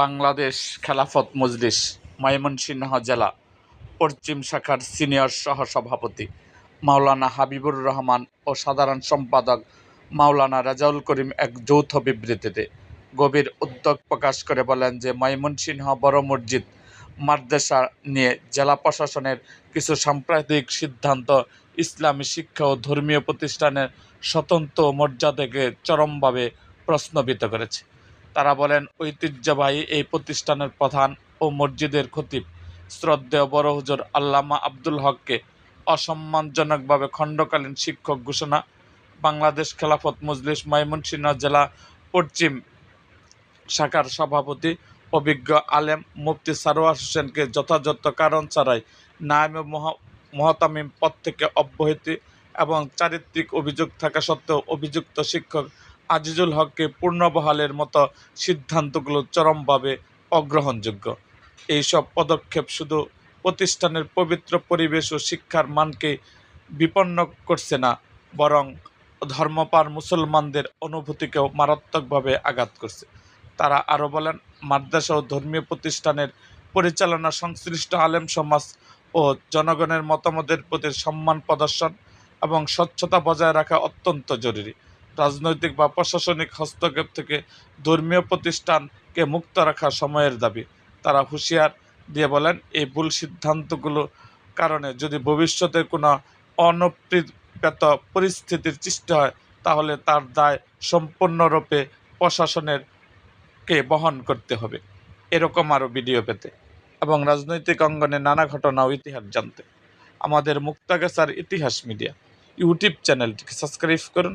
বাংলাদেশ খেলাফত মজলিস, ময়মনসিংহ জেলা, পশ্চিম শাখার সিনিয়র সহসভাপতি মাওলানা হাবিবুর রহমান ও সাধারণ সম্পাদক মাওলানা রাজাউল করিম এক যৌথ বিবৃতিতে গভীর উদ্যোগ প্রকাশ করে বলেন যে ময়মনসিংহ বড় মসজিদ, মাদ্রাসা নিয়ে জেলা প্রশাসনের কিছু সাম্প্রতিক সিদ্ধান্ত ইসলামী শিক্ষা ও ধর্মীয় প্রতিষ্ঠানের স্বতন্ত্র মর্যাদাকে চরমভাবে প্রশ্নবিত করেছে। বলেন, ঐতিহ্যবাহী এই প্রতিষ্ঠানের প্রধান ও মসজিদের খতিব শ্রদ্ধেয় বড় হুজুর আল্লামা আব্দুল হককে অসম্মানজনকভাবে খণ্ডকালীন শিক্ষক ঘোষণা বাংলাদেশ খেলাফত মজলিস ময়মনসিংহ জেলা পশ্চিম শাখার সভাপতি অভিজ্ঞ আলেম মুফতি সারোয়ার হোসেনকে যথাযথ কারণ ছাড়াই নায়েবে মহা- মহতামিম পদ থেকে অব্যাহতি এবং চারিত্রিক অভিযোগ থাকা সত্ত্বেও অভিযুক্ত শিক্ষক আজিজুল হককে পূর্ণবহালের মতো সিদ্ধান্তগুলো চরমভাবে অগ্রহণযোগ্য। এইসব পদক্ষেপ শুধু প্রতিষ্ঠানের পবিত্র পরিবেশ ও শিক্ষার মানকে বিপন্ন করছে না, বরং ধর্মপার মুসলমানদের অনুভূতিকেও মারাত্মকভাবে আঘাত করছে। তারা আরও বলেন, মাদ্রাসা ও ধর্মীয় প্রতিষ্ঠানের পরিচালনা সংশ্লিষ্ট আলেম সমাজ ও জনগণের মতামতের প্রতি সম্মান প্রদর্শন এবং স্বচ্ছতা বজায় রাখা অত্যন্ত জরুরি। রাজনৈতিক বা প্রশাসনিক হস্তক্ষেপ থেকে ধর্মীয় প্রতিষ্ঠানকে মুক্ত রাখা সময়ের দাবি। তারা হুঁশিয়ার দিয়ে বলেন, এই ভুল সিদ্ধান্তগুলো কারণে যদি ভবিষ্যতে কোনো অনপ্রিত পরিস্থিতির সৃষ্টি হয়, তাহলে তার দায় সম্পূর্ণরূপে প্রশাসনের কে বহন করতে হবে। এরকম আরও ভিডিও পেতে এবং রাজনৈতিক অঙ্গনে নানা ঘটনা ও ইতিহাস জানতে। আমাদের মুক্তাগাছার ইতিহাস মিডিয়া ইউটিউব চ্যানেলটিকে সাবস্ক্রাইব করুন।